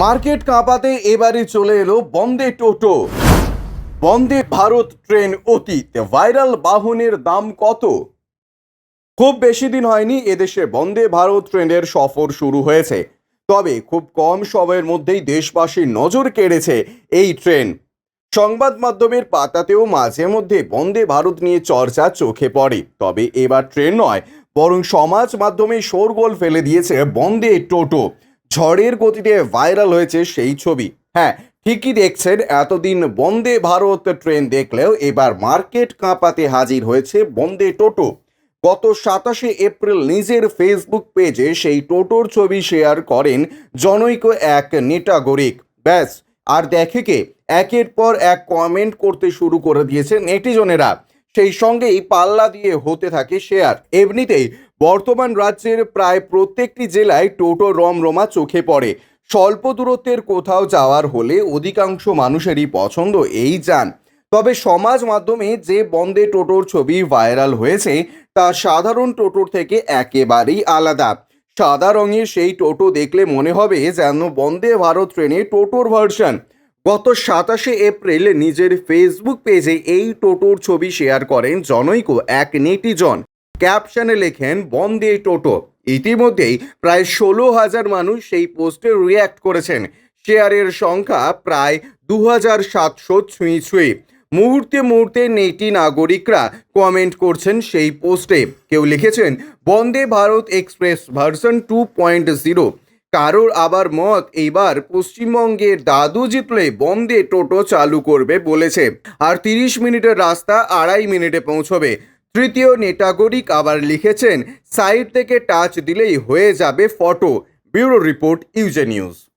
Market কাঁপাতে এবারে চলে এলো বন্দে টোটো। বন্দে ভারত ট্রেন অতীত, ভাইরাল বাহনের দাম কত? খুব বেশি দিন হয়নি, এদেশে বন্দে ভারত ট্রেনের সফর শুরু হয়েছে। তবে খুব কম সময়ের মধ্যেই দেশবাসীর নজর কেড়েছে এই ট্রেন। সংবাদ মাধ্যমের পাতাতেও মাঝে মধ্যে বন্দে ভারত নিয়ে চর্চা চোখে পড়ে। তবে এবার ট্রেন নয়, বরং সমাজ মাধ্যমে শোরগোল ফেলে দিয়েছে বন্দে টোটো। ঝড়ের গতিতে ভাইরাল হয়েছে সেই ছবি। হ্যাঁ ঠিকই দেখছেন, এতদিন বন্দে ভারত ট্রেন দেখলেও এবার মার্কেট কাঁপাতে হাজির হয়েছে বন্দে টোটো। গত সাতাশে এপ্রিল নিজের ফেসবুক পেজে সেই টোটোর ছবি শেয়ার করেন জনৈক এক নেটাগরিক। ব্যাস, আর দেখে কে? একের পর এক কমেন্ট করতে শুরু করে দিয়েছে নেটিজনেরা। সেই সঙ্গেই পাল্লা দিয়ে হতে থাকে শেয়ার এমনিতেই বর্তমান রাজ্যের প্রায় প্রত্যেকটি জেলায় টোটো রমরমা চোখে পড়ে। স্বল্প দূরত্বের কোথাও যাওয়ার হলে অধিকাংশ মানুষেরই পছন্দ এই যান। তবে সমাজ মাধ্যমে যে বন্দে টোটোর ছবি ভাইরাল হয়েছে, তা সাধারণ টোটোর থেকে একেবারেই আলাদা। সাদা রঙের সেই টোটো দেখলে মনে হবে যেন বন্দে ভারত ট্রেনে টোটোর ভার্সন। গত সাতাশে এপ্রিল নিজের ফেসবুক পেজে এই টোটোর ছবি শেয়ার করেন জনৈক, এক নেটিজন। ক্যাপশনে লেখেন, বন্দে টোটো। ইতিমধ্যেই প্রায় ষোলো হাজার মানুষ সেই পোস্টে রিয়্যাক্ট করেছেন। শেয়ারের সংখ্যা প্রায় দু হাজার সাতশো ছুঁই ছুঁই। মুহূর্তে মুহূর্তে নেটি নাগরিকরা কমেন্ট করছেন সেই পোস্টে। কেউ লিখেছেন, Vande Bharat express version two point zero. কারোর আবার মত? এইবার পশ্চিমবঙ্গের দাদু জিতলে বন্দে টোটো চালু করবে বলেছে। আর তিরিশ মিনিটের রাস্তা আড়াই মিনিটে পৌঁছবে। তৃতীয় নেটাগরিক আবার লিখেছেন, সাইড থেকে টাচ দিলেই হয়ে যাবে ফটো। ব্যুরো রিপোর্ট, ইউজে নিউজ।